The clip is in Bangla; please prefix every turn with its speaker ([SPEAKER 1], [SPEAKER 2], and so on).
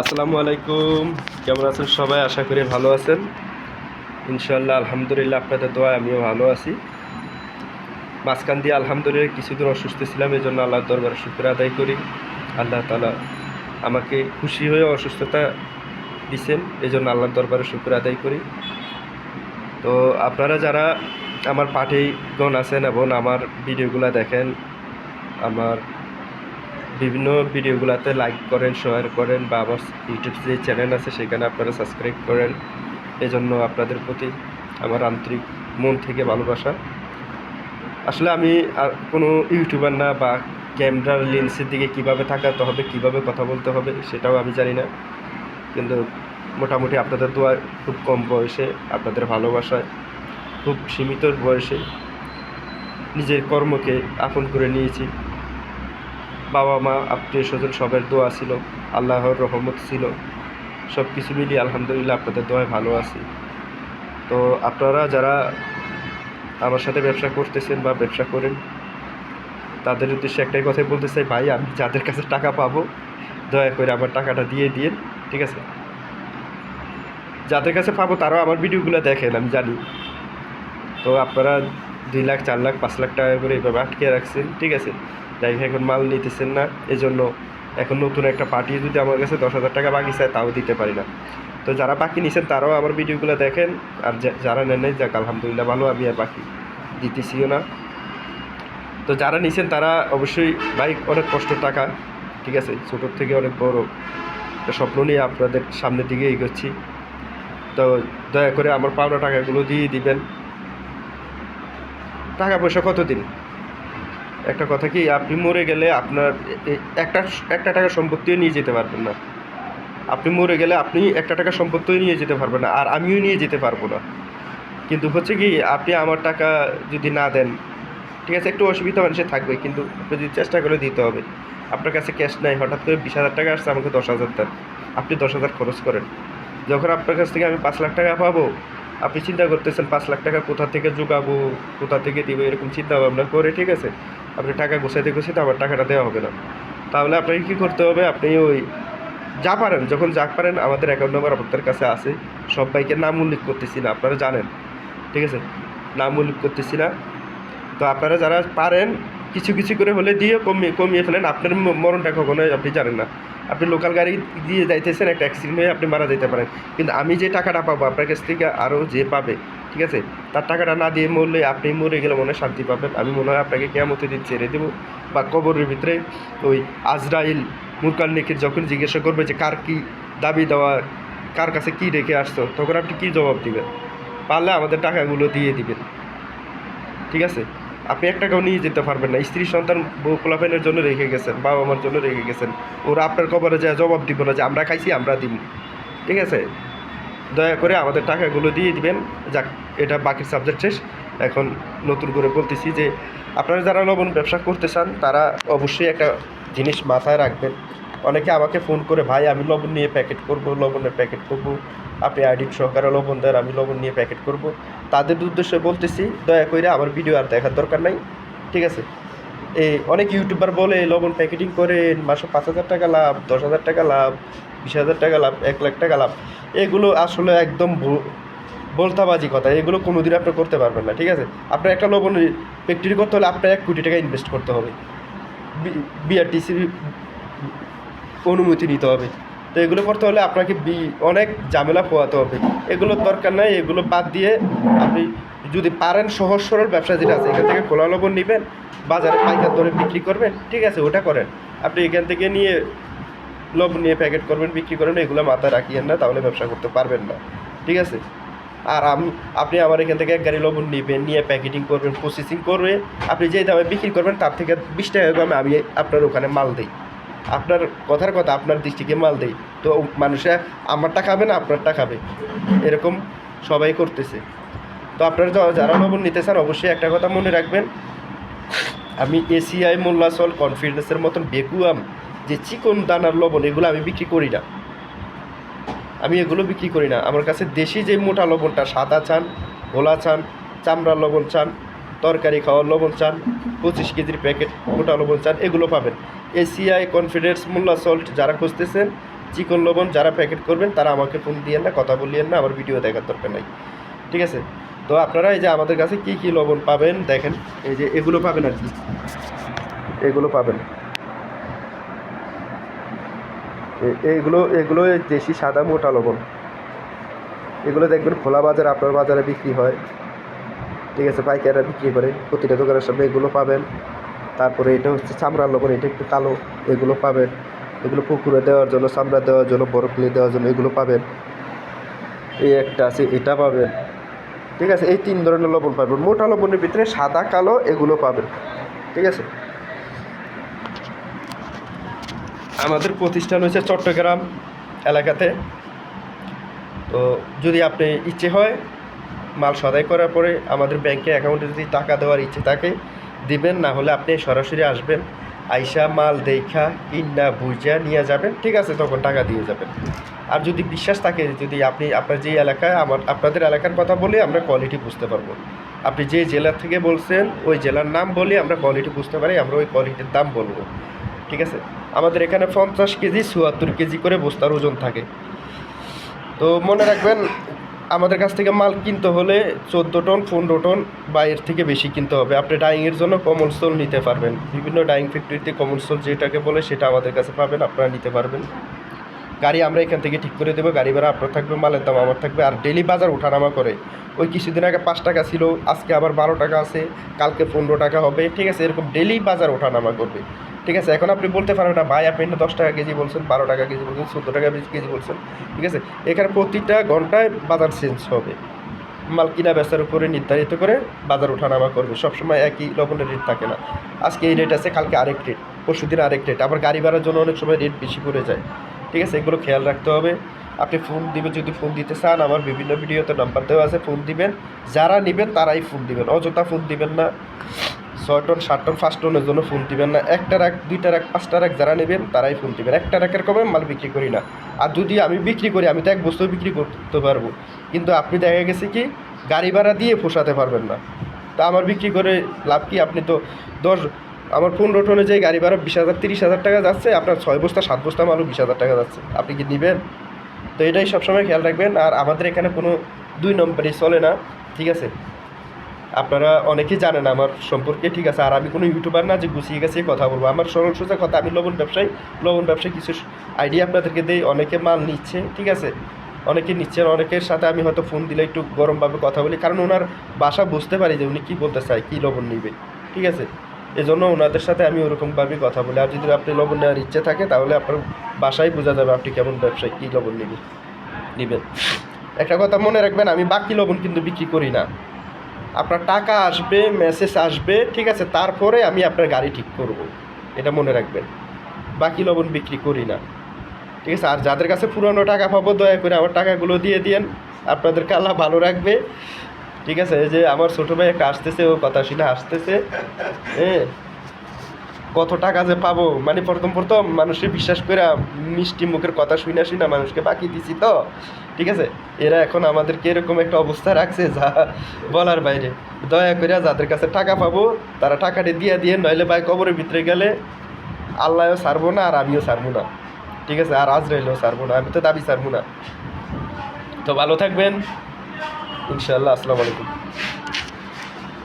[SPEAKER 1] আসসালামু আলাইকুম। কেমন আছেন সবাই? আশা করি ভালো আছেন। ইনশাল্লাহ আলহামদুলিল্লাহ আপনাদের দোয়া আমিও ভালো আছি। মাঝখান দিয়ে আলহামদুলিল্লাহ কিছুদিন অসুস্থ ছিলাম এই জন্য আল্লাহর দরবার শুক্র আদায় করি। আল্লাহ তালা আমাকে খুশি হয়ে অসুস্থতা দিছেন এই জন্য আল্লাহর দরবারে শুক্র আদায় করি। তো আপনারা যারা আমার পাঠেইগণ আছেন এবং আমার ভিডিওগুলো দেখেন, আমার বিভিন্ন ভিডিওগুলোতে লাইক করেন শেয়ার করেন বা আমার ইউটিউব যে চ্যানেল আছে সেখানে আপনারা সাবস্ক্রাইব করেন। এজন্য আপনাদের প্রতি আমার আন্তরিক মন থেকে ভালোবাসা। আসলে আমি আর কোনো ইউটিউবার না বা ক্যামেরার লেন্সের দিকে কীভাবে তাকাতে হবে, কীভাবে কথা বলতে হবে সেটাও আমি জানি না। কিন্তু মোটামুটি আপনাদের দোয়া খুব কম বয়সে, আপনাদের ভালোবাসায়, খুব সীমিত বয়সে নিজের কর্মকে আপন করে নিয়েছি। বাবা মা আত্মীয় স্বজন সবার দোয়া ছিল, আল্লাহর রহমত ছিল। সব কিছু মিলিয়ে আলহামদুলিল্লাহ আপনাদের দোয়ায় ভালো আছি। তো আপনারা যারা আমার সাথে ব্যবসা করতেছেন বা ব্যবসা করেন, তাদের উদ্দেশ্যে একটাই কথাই বলতে চাই, ভাই, আমি যাদের কাছে টাকা পাবো, দয়া করে আমার টাকাটা দিয়ে দিন ঠিক আছে? যাদের কাছে পাবো তারাও আমার ভিডিওগুলো দেখেন, আমি জানি। তো আপনারা দুই লাখ, চার লাখ, পাঁচ লাখ টাকা করে এইভাবে আটকে রাখছেন। ঠিক আছে? যাই এখন মাল নিতেছেন না। এজন্য এখন নতুন একটা পার্টি যদি আমার কাছে দশ হাজার টাকা বাকি চায়, তাও দিতে পারি না। তো যারা বাকি নিছেন, তারাও আমার ভিডিওগুলো দেখেন। আর যারা নেন নাই, যাক, আলহামদুলিল্লাহ ভালো, আমি আর বাকি দিতেছিও না। তো যারা নিছেন, তারা অবশ্যই বাইক অনেক কষ্ট টাকা। ঠিক আছে? ছোটোর থেকে অনেক বড় একটা স্বপ্ন নিয়ে আপনাদের সামনের দিকে এগোচ্ছি। তো দয়া করে আমার পাওনা টাকাগুলো দিয়ে দিবেন। টাকা পয়সা কত দিন একটা কথা কি, আপনি মরে গেলে আপনার একটা একটা টাকা সম্পত্তিও নিয়ে যেতে পারবেন না। আপনি মরে গেলে আপনি একটা টাকা সম্পত্তিও নিয়ে যেতে পারবেন না, আর আমিও নিয়ে যেতে পারব না। কিন্তু হচ্ছে কি, আপনি আমার টাকা যদি না দেন, ঠিক আছে, একটু অসুবিধা মানুষের থাকবে, কিন্তু আপনি যদি চেষ্টা করে দিতে হবে, আপনার কাছে ক্যাশ নাই, হঠাৎ করে বিশ হাজার টাকা আসছে, আমাকে দশ হাজার দেন, আপনি দশ হাজার খরচ করেন। যখন আপনার কাছ থেকে আমি পাঁচ লাখ টাকা পাবো আপনি চিন্তা করতেছেন, পাঁচ লাখ টাকা কোথা থেকে জোগাবো, কোথা থেকে দিব, এরকম চিন্তা ভাবনা করে, ঠিক আছে? আপনি টাকা গোছাইতে গোছাইতে আমার টাকাটা দেওয়া হবে না। তাহলে আপনাকে কী করতে হবে? আপনি ওই যা পারেন, যখন যা পারেন, আমাদের অ্যাকাউন্ট নাম্বার আপনাদের কাছে আছে। সবাইকে নাম উল্লেখ করতেছি না, আপনারা জানেন, ঠিক আছে? নাম উল্লেখ করতেছি না। তো আপনারা যারা পারেন, কিছু কিছু করে হলে দিয়ে কমিয়ে কমিয়ে ফেলেন। আপনার মরণটা কখনোই আপনি জানেন না। আপনি লোকাল গাড়ি দিয়ে যাইতেছেন একটা অ্যাক্সিডেন্ট হয়ে আপনি মারা যেতে পারেন। কিন্তু আমি যে টাকাটা পাবো, আপনার কাছ থেকে আরও যে পাবে, ঠিক আছে? তার টাকাটা না দিয়ে মরলে আপনি মরে গেলে মনে শান্তি পাবেন। আমি মনে হয় আপনাকে কেমতে দিন ছেড়ে দেবো। বা কবরের ভিতরে ওই আজরাইল মুরকাল নিখির যখন জিজ্ঞাসা করবে যে, কার কি দাবি দেওয়া, কার কাছে কি রেখে আসতো তখন আপনি কী জবাব দিবেন? পারলে আমাদের টাকাগুলো দিয়ে দিবেন। ঠিক আছে? আপনি এক টাকাও নিয়ে যেতে পারবেন না। স্ত্রী সন্তান পোলাপেনের জন্য রেখে গেছেন, বাবা মার জন্য রেখে গেছেন। ওরা আপনার কবরে যায়, জবাব দিব না যে আমরা খাইছি, আমরা দিব ঠিক আছে? দয়া করে আমাদের টাকাগুলো দিয়ে দিবেন। যাক, এটা বাকি সাবজেক্ট শেষ। এখন নতুন করে বলতেছি যে, আপনারা যারা লবণ ব্যবসা করতে চান, তারা অবশ্যই একটা জিনিস মাথায় রাখবেন। অনেকে আমাকে ফোন করে, ভাই, আমি লবণ নিয়ে প্যাকেট করব, লবণের প্যাকেট করব। আপনি আইডি সহকারে লবণ দেন, আমি লবণ নিয়ে প্যাকেট করব। তাদের উদ্দেশ্যে বলতেছি, দয়া করে আমার ভিডিও আর দেখার দরকার নাই। ঠিক আছে? এই অনেক ইউটিউবার বলে, লবণ প্যাকেটিং করেন, মাসে পাঁচ হাজার টাকা লাভ, দশ হাজার টাকা লাভ, বিশ হাজার টাকা লাভ, এক লাখ টাকা লাভ। এগুলো আসলে একদম বলতাবাজি কথা। এগুলো কোনো দিন আপনি করতে পারবেন না, ঠিক আছে? আপনার একটা লবণ ফ্যাক্টরি করতে হলে আপনার এক কোটি টাকা ইনভেস্ট করতে হবে। বিআরটিসির অনুমতি নিতে হবে। তো এগুলো করতে হলে আপনাকে বি, অনেক ঝামেলা পোয়াতে হবে। এগুলোর দরকার নাই, এগুলো বাদ দিয়ে আপনি যদি পারেন সহজ সরল ব্যবসা যেটা আছে, এখান থেকে খোলা লবণ নেবেন, বাজারে পাইকার দরে বিক্রি করবেন, ঠিক আছে, ওটা করেন। আপনি এখান থেকে নিয়ে লবণ নিয়ে প্যাকেট করবেন, বিক্রি করবেন এগুলো মাথায় রাখিয়েন না, তাহলে ব্যবসা করতে পারবেন না, ঠিক আছে? আর আমি, আপনি আমার এখান থেকে এক গাড়ি লবণ নেবেন, নিয়ে প্যাকেটিং করবেন প্রসেসিং করবে আপনি যে দামে বিক্রি করবেন, তার থেকে বিশ টাকা দামে আমি আপনার ওখানে মাল দিই। আপনার কথার কথা আপনার দৃষ্টিকে মাল দেই তো মানুষে, আমারটা খাবে না, আপনারটা খাবে। এরকম সবাই করতেছে। তো আপনারা যারা লবণ নিতে চান, অবশ্যই একটা কথা মনে রাখবেন। আমি এসিআই মোল্লাসল কনফিডেন্সের মতন বেকুয়াম যে চিকন দানার লবণ, এগুলো আমি বিক্রি করি না। আমি এগুলো বিক্রি করি না। আমার কাছে দেশি যে মোটা লবণটা, সাদা চান গোলা চান, চামড়ার লবণ চান, তরকারি খাওয়ার লবণ চান, পঁচিশ কেজির প্যাকেট মোটা লবণ চান, এগুলো পাবেন। এসিআই কনফিডেন্স মোল্লা সল্ট যারা খুঁজতেছেন, চিকন লবণ যারা প্যাকেট করবেন, তারা আমাকে ফোন দিয়েন না, কথা বলিয়েন না, আমার ভিডিও দেখার দরকার নাই। ঠিক আছে? তো আপনারা এই যে আমাদের কাছে কী কী লবণ পাবেন, দেখেন, এই যে এগুলো পাবেন আর কি। এগুলো পাবেন। এগুলো এগুলো দেশি সাদা মোটা লবণ। এগুলো দেখবেন খোলা বাজার, আপনার বাজারে বিক্রি হয়। ঠিক আছে? পাইকাররা বিক্রি করে, প্রতিটা দোকানের সামনে এগুলো পাবেন। তারপরে এটা হচ্ছে চামড়ার লবণ, এটা একটু কালো এগুলো পাবেন। এগুলো পুকুরে দেওয়ার জন্য, চামড়া দেওয়ার জন্য, বরফ নিয়ে দেওয়ার জন্য এগুলো পাবেন। এই একটা আছে, এটা পাবেন। ঠিক আছে, এই তিন ধরনের লবণ পাবেন। মোটা লবণের ভিতরে সাদা, কালো এগুলো পাবেন। ঠিক আছে? আমাদের প্রতিষ্ঠান হচ্ছে চট্টগ্রাম এলাকাতে। তো যদি আপনি ইচ্ছে হয় মাল সদাই করার পরে আমাদের ব্যাংকে অ্যাকাউন্টে যদি টাকা দেওয়ার ইচ্ছে থাকে দিবেন, না হলে আপনি সরাসরি আসবেন, আইসা মাল দেখা, কিনা, বুঝা নিয়ে যাবেন, ঠিক আছে, তখন টাকা দিয়ে যাবেন। আর যদি বিশ্বাস থাকে, যদি আপনি, আপনার যে এলাকায়, আমার, আপনাদের এলাকার কথা বলে আমরা কোয়ালিটি বুঝতে পারব। আপনি যে জেলা থেকে বলছেন, ওই জেলার নাম বলে আমরা কোয়ালিটি বুঝতে পারি, আমরা ওই কোয়ালিটির দাম বলব। ঠিক আছে? আমাদের এখানে পঞ্চাশ কেজি, চুয়াত্তর কেজি করে বস্তার ওজন থাকে। তো মনে রাখবেন আমাদের কাছ থেকে মাল কিনতে হলে চোদ্দ টন, পনেরো টন বা এর থেকে বেশি কিনতে হবে। আপনি ডাইংয়ের জন্য কমল সোল নিতে পারবেন। বিভিন্ন ডাইং ফ্যাক্টরিতে কমল সোল যেটাকে বলে সেটা আমাদের কাছে পাবেন, আপনারা নিতে পারবেন। গাড়ি আমরা এখান থেকে ঠিক করে দেবো। গাড়ি ভাড়া আপনার থাকবে, মালের দাম আমার থাকবে। আর ডেলি বাজার ওঠানামা করে। ওই কিছুদিন আগে পাঁচ টাকা ছিল, আজকে আবার বারো টাকা আছে, কালকে পনেরো টাকা হবে। ঠিক আছে, এরকম ডেলি বাজার ওঠানামা করবে। ঠিক আছে, এখন আপনি বলতে পারবেন না ভাই, আপনি দশ টাকা কেজি বলছেন, বারো টাকা কেজি বলছেন, চোদ্দ টাকা কেজি বলছেন, ঠিক আছে? এখানে প্রতিটা ঘন্টায় বাজার চেঞ্জ হবে। মাল কিনা বেচার উপরে নির্ধারিত করে বাজার ওঠানামা করবে। সবসময় একই লবণের রেট থাকে না। আজকে এই রেট আছে, কালকে আরেক রেট পরশু দিন আরেক রেট আবার গাড়ি ভাড়ার জন্য অনেক সময় রেট বেশি পড়ে যায়। ঠিক আছে, এগুলো খেয়াল রাখতে হবে। আপনি ফোন দিবেন যদি ফোন দিতে চান, আমার বিভিন্ন ভিডিওতে নাম্বার দেওয়া আছে ফোন দিবেন। যারা নেবেন তারাই ফোন দিবেন। অযথা ফোন দিবেন না। ছয় টন সাত টন পাঁচ টনের জন্য ফোন দিবেন না। একটা রাখ দুইটা রাখ পাঁচটা রাখ যারা নেবেন তারাই ফোন দিবেন। একটা রাখের কমে মাল বিক্রি করি না। আর যদি আমি বিক্রি করি, আমি তো এক বস্তু বিক্রি করতে পারব। কিন্তু আপনি দেখা গেছে কি, গাড়ি ভাড়া দিয়ে পোষাতে পারবেন না। তা আমার বিক্রি করে লাভ কি? আপনি তো দশ, আমার পনেরো টনে যে গাড়ি ভাড়া বিশ হাজার, তিরিশ হাজার টাকা যাচ্ছে, আপনার ছয় বস্তা, সাত বস্তা মালও বিশ হাজার টাকা যাচ্ছে। আপনি কি নেবেন? তো এটাই সবসময় খেয়াল রাখবেন। আর আমাদের এখানে কোনো দুই নম্বরই চলে না। ঠিক আছে? আপনারা অনেকেই জানেন আমার সম্পর্কে, ঠিক আছে? আর আমি কোনো ইউটিউবার না যে গুছিয়ে গেছে কথা বলব। আমার সরল সোজা কথা, আমি লবণ ব্যবসায়ী। লবণ ব্যবসায়ী কিছু আইডিয়া আপনাদেরকে দেই। অনেকে মাল নিচ্ছে, ঠিক আছে? অনেকে নিচ্ছেন অনেকের সাথে আমি হয়তো ফোন দিলে একটু গরমভাবে কথা বলি। কারণ ওনার বাসা বুঝতে পারি যে উনি কী বলতে চায়, কী লবণ নিবে, ঠিক আছে? এজন্য ওনাদের সাথে আমি ওরকমভাবেই কথা বলি। আর যদি আপনি লবণ নেওয়ার ইচ্ছে থাকে, তাহলে আপনার বাসায় বোঝা যাবে আপনি কেমন ব্যবসায়ী, কী লবণ নেবেন নেবেন। একটা কথা মনে রাখবেন, আমি বাকি লবণ কিন্তু বিক্রি করি না। আপনার টাকা আসবে মেসেজ আসবে, ঠিক আছে, তারপরে আমি আপনার গাড়ি ঠিক করব। এটা মনে রাখবেন। বাকি লবণ বিক্রি করি না। ঠিক আছে, আর যাদের কাছে পুরনো টাকা পাবো, দয়া করে আমার টাকাগুলো দিয়ে দিয়েন। আপনাদের কালা ভালো রাখবে। ঠিক আছে যে আমার ছোটো ভাই একটা আসতেছে, ও কথা শুনে আসতেছে হ্যাঁ কত টাকা যে পাবো? মানে প্রথম প্রথম মানুষের বিশ্বাস করে, মিষ্টি মুখের কথা শুনে শুনে মানুষকে বাকি দিছি তো। ঠিক আছে? এরা এখন আমাদেরকে এরকম একটা অবস্থা রাখছে যা বলার বাইরে। দয়া করে যাদের কাছে টাকা পাবো, তারা টাকাটি দিয়ে দিয়ে, নইলে ভাই কবরের ভিতরে গেলে আল্লাহও ছাড়বো না আর আমিও ছাড়বো না। ঠিক আছে? আর আজ রইলেও ছাড়বো না। আমি তো দাবি ছাড়বো না। তো ভালো থাকবেন। ইনশাল্লাহ আসসালামু আলাইকুম।